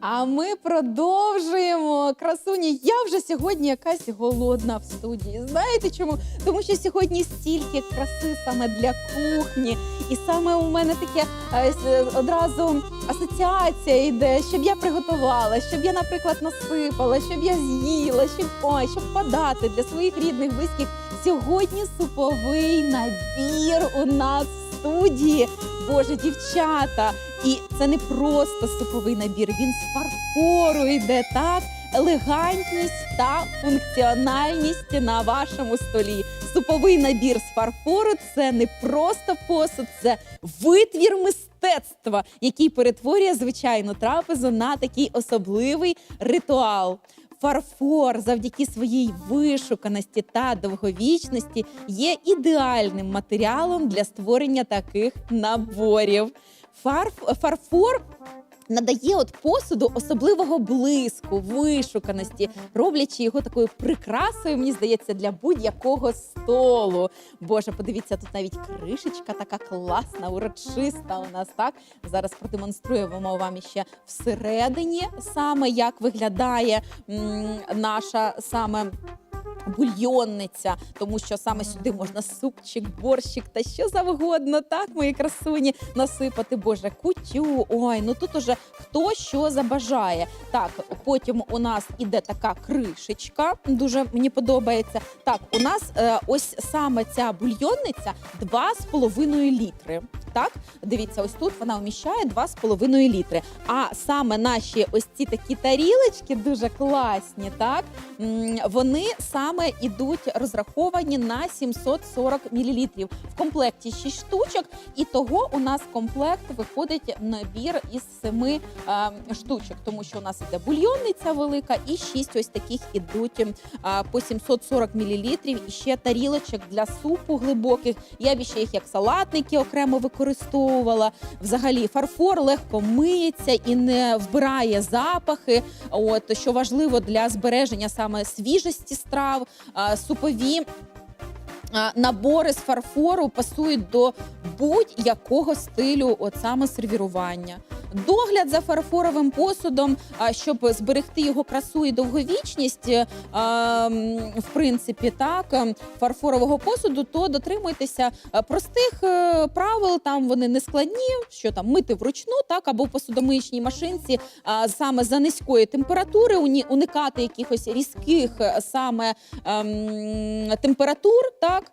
А ми продовжуємо. Красуні, я вже сьогодні якась голодна в студії. Знаєте чому? Тому що сьогодні стільки краси саме для кухні. І саме у мене таке е, одразу асоціація йде, щоб я приготувала, щоб я, наприклад, насипала, щоб я з'їла, щоб ой, щоб подати для своїх рідних близьких. Сьогодні суповий набір у нас в студії. Боже, дівчата! І це не просто суповий набір, він з фарфору йде так. Елегантність та функціональність на вашому столі. Суповий набір з фарфору це не просто посуд, це витвір мистецтва, який перетворює звичайну трапезу на такий особливий ритуал. Фарфор завдяки своїй вишуканості та довговічності є ідеальним матеріалом для створення таких наборів. Фарф, фарфор надає от посуду особливого блиску, вишуканості, роблячи його такою прикрасою, мені здається, для будь-якого столу. Боже, подивіться, тут навіть кришечка така класна, урочиста у нас так. Зараз продемонструємо вам іще всередині, саме як виглядає м, наша саме. Бульйонниця, тому що саме сюди можна супчик, борщик та що завгодно, так, мої красуні, насипати. Боже, кутю. Ой, ну тут уже хто що забажає. Так, потім у нас іде така кришечка, дуже мені подобається. Так, у нас е, ось саме ця бульйонниця 2,5 літри. Так, дивіться, ось тут вона вміщає 2,5 літри. А саме наші ось ці такі тарілочки дуже класні, так вони саме ідуть розраховані на 740 мл. В комплекті 6 штучок, і того у нас комплект виходить набір із 7 е, штучок, тому що у нас іде бульйонниця велика, і 6 ось таких ідуть по 740 мл. І ще тарілочок для супу глибоких. Я б ще їх як салатники окремо використовувала. Взагалі, фарфор легко миється і не вбирає запахи. От що важливо для збереження саме свіжості страв, супові. Набори з фарфору пасують до будь-якого стилю, от саме сервірування. Догляд за фарфоровим посудом, щоб зберегти його красу і довговічність, е, в принципі, так е, фарфорового посуду, то дотримуйтеся е, простих е, правил. Там вони не складні, що там мити вручну, так або в посудомиючній машинці, саме за низької температури, уникати якихось різких саме ем, температур, так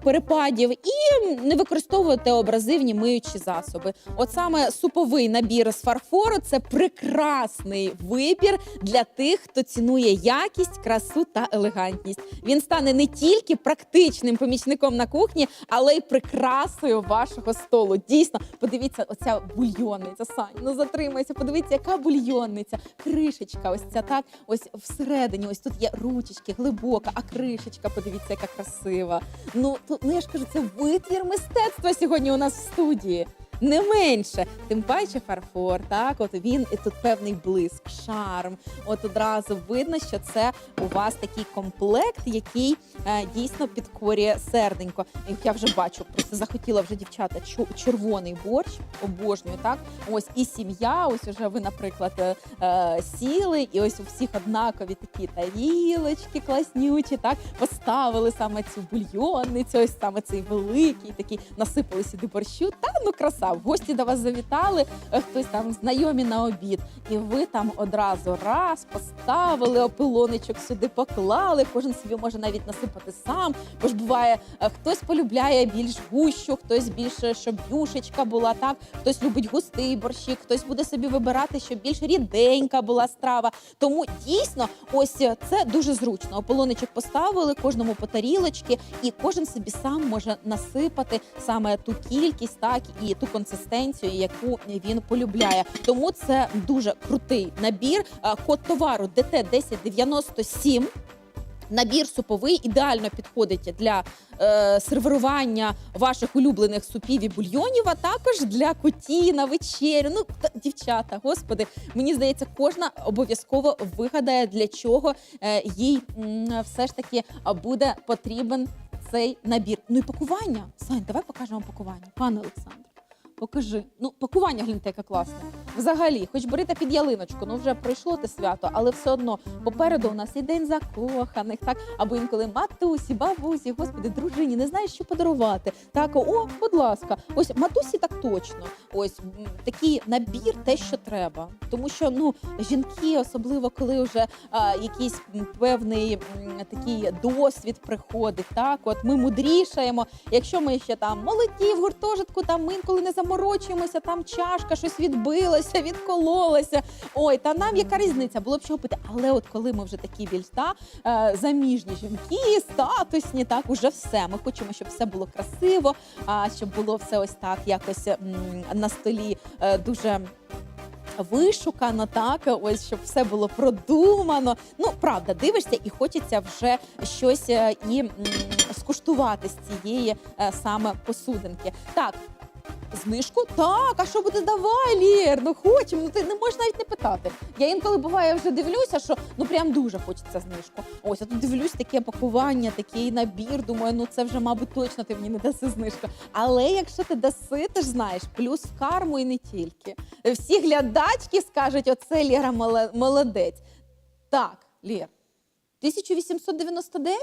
перепадів, і не використовувати абразивні миючі засоби. От саме суповий набір з фарфору це прекрасний вибір для тих, хто цінує якість, красу та елегантність. Він стане не тільки практичним помічником на кухні, але й прикрасою вашого столу. Дійсно, подивіться, оця бульйонниця. Сань, ну затримайся, подивіться, яка бульйонниця, кришечка. Ось ця так, ось всередині. Ось тут є ручечки, глибока, а кришечка, подивіться, яка красива. Ну тут ну я ж кажу, це витвір мистецтва сьогодні у нас в студії. Не менше, тим паче фарфор, так от він і тут певний блиск, шарм. От одразу видно, що це у вас такий комплект, який е, дійсно підкорює серденько. І Я вже бачу, просто захотіла вже дівчата червоний борщ, обожнюю, так. Ось і сім'я, ось уже ви, наприклад, е, е, сіли, і ось у всіх однакові такі тарілочки класнючі, так поставили саме цю бульйонницю, ось саме цей великий, такий насипали сюди борщу. Та ну краса, в гості до вас завітали, е, хтось там знайомі на обід, і ви там одразу раз поставили опилоничок сюди, поклали. Кожен собі може навіть насипати сам. Бо ж буває, е, хтось полюбляє більш гущу, хтось більше, щоб юшечка була, так хтось любить густий борщик, хтось буде собі вибирати, щоб більш ріденька була страва. Тому дійсно, ось е, це дуже зручно. Ополоничок поставили кожному по тарілочки, і кожен собі сам може насипати саме ту кількість, так і ту консистенцію, яку він полюбляє. Тому це дуже крутий набір. Е, Код товару ДТ 1097. Набір суповий ідеально підходить для е, сервірування ваших улюблених супів і бульйонів, а також для куті на вечерю. Ну, та, дівчата, господи, мені здається, кожна обов'язково вигадає, для чого е, їй м, все ж таки буде потрібен цей набір. Ну і пакування. Сань, давай покажемо пакування. Пане Олександр, покажи. Ну, пакування гляньте, яке класне. Взагалі, хоч берите під ялиночку, ну вже пройшло те свято, але все одно попереду у нас і день закоханих, так або інколи матусі, бабусі, господи, дружині, не знаєш, що подарувати. Так, о, будь ласка, ось матусі так точно. Ось такий набір, те, що треба. Тому що ну жінки, особливо коли вже а, якийсь певний м, такий досвід приходить. Так, от ми мудрішаємо. Якщо ми ще там молоді в гуртожитку, там ми інколи не заморочуємося, там чашка щось відбилося, відкололася. Ой, та нам яка різниця? Було б чого пити. Але от коли ми вже такі більш та, е, заміжні жінки, статусні, так уже все. Ми хочемо, щоб все було красиво, а щоб було все ось так, якось на столі е, дуже. Вишукано, так ось щоб все було продумано. Ну правда, дивишся, і хочеться вже щось е, і скуштувати з цієї саме посудинки. Так, знижку? Так, а що буде? Давай, Лєр, ну хочемо. Ну ти не можеш навіть не питати. Я інколи буває вже дивлюся, що ну прям дуже хочеться знижку. Ось я тут дивлюсь таке пакування, такий набір. Думаю, ну це вже, мабуть, точно ти мені не даси знижку. Але якщо ти даси, ти ж знаєш, плюс карму і не тільки. Всі глядачки скажуть, оце Лєра молодець. Так, Лєр, 1899?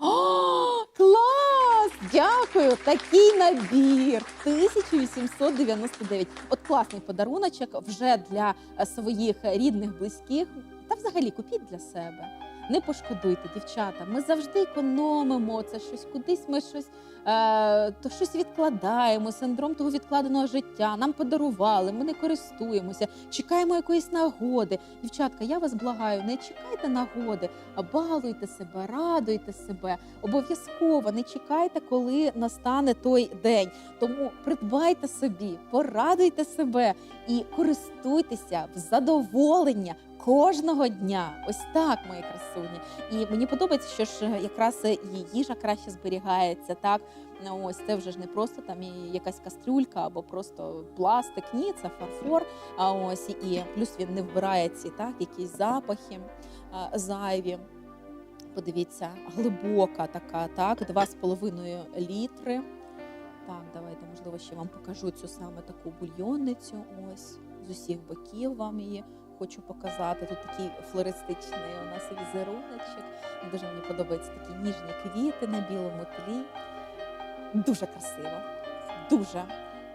О, клас! Дякую! Такий набір 1899. От класний подаруночок вже для е, своїх рідних, близьких. Та взагалі купіть для себе. Не пошкодуйте, дівчата. Ми завжди економимо це щось, кудись ми щось, е, то щось відкладаємо. Синдром того відкладеного життя. Нам подарували, ми не користуємося, чекаємо якоїсь нагоди. Дівчатка, я вас благаю, не чекайте нагоди, а балуйте себе, радуйте себе. Обов'язково не чекайте, коли настане той день. Тому придбайте собі, порадуйте себе і користуйтеся в задоволення. Кожного дня, ось так, мої красуні. І мені подобається, що ж е, якраз і їжа краще зберігається. Так, Ну, ось це вже ж не просто там якась кастрюлька або просто пластик. Ні, це фарфор. А ось і плюс він не вбирає ці так, якісь запахи зайві. Подивіться, глибока така, так, 2,5 літри. Так, давайте, можливо, ще вам покажу цю саме таку бульйонницю. Ось з усіх боків вам її хочу показати. Тут такий флористичний у нас візеруночок. Дуже мені подобаються такі ніжні квіти на білому тлі. Дуже красиво. Дуже.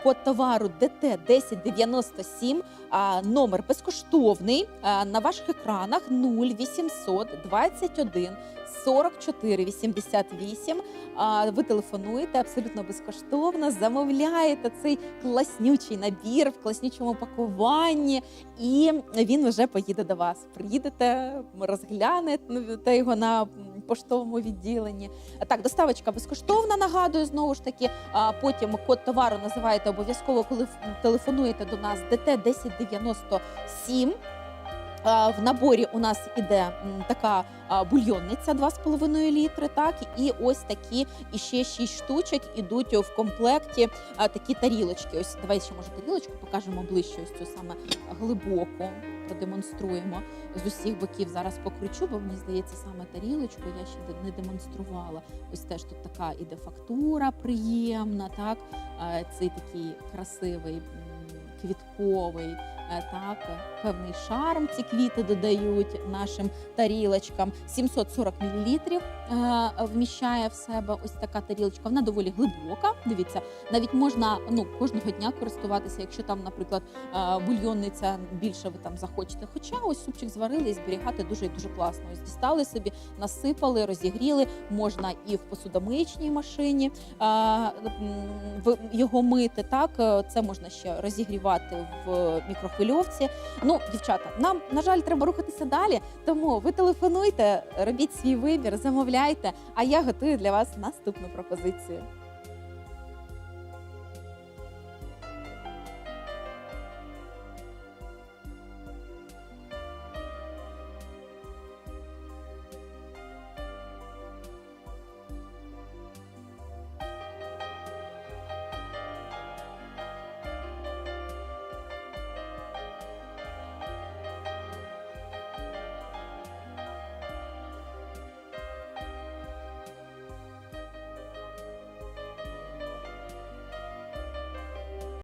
Код товару ДТ 1097, а, номер безкоштовний. На ваших екранах 0800 21 44 88. А, Ви телефонуєте абсолютно безкоштовно, замовляєте цей класнючий набір в класнючому пакуванні, і він вже поїде до вас. Приїдете, розглянете його на поштовому відділенні. Так, доставочка безкоштовна, нагадую знову ж таки. Потім код товару називаєте обов'язково, коли телефонуєте до нас ДТ 1097. В наборі у нас іде така бульйонниця 2,5 літри, так і ось такі і ще 6 штучок ідуть в комплекті такі тарілочки. Ось давай ще може тарілочку покажемо ближче. Ось цю саме глибоку продемонструємо з усіх боків. Зараз покручу, бо мені здається, саме тарілочку я ще не демонструвала. Ось теж тут така іде фактура приємна, так цей такий красивий квітковий. Е, Так, е, певний шарм ці квіти додають нашим тарілочкам. 740 мл вміщає в себе ось така тарілочка. Вона доволі глибока. Дивіться, навіть можна ну кожного дня користуватися, якщо там, наприклад, е, бульйонниця більше ви там захочете. Хоча ось супчик зварили і зберігати дуже і дуже класно. Ось дістали собі, насипали, розігріли. Можна і в посудомиючній машині е, його мити. Так Е, це можна ще розігрівати в мікрохвильовці. Ну, дівчата, нам на жаль, треба рухатися далі. Тому ви телефонуйте, робіть свій вибір, замовляйте. А я готую для вас наступну пропозицію.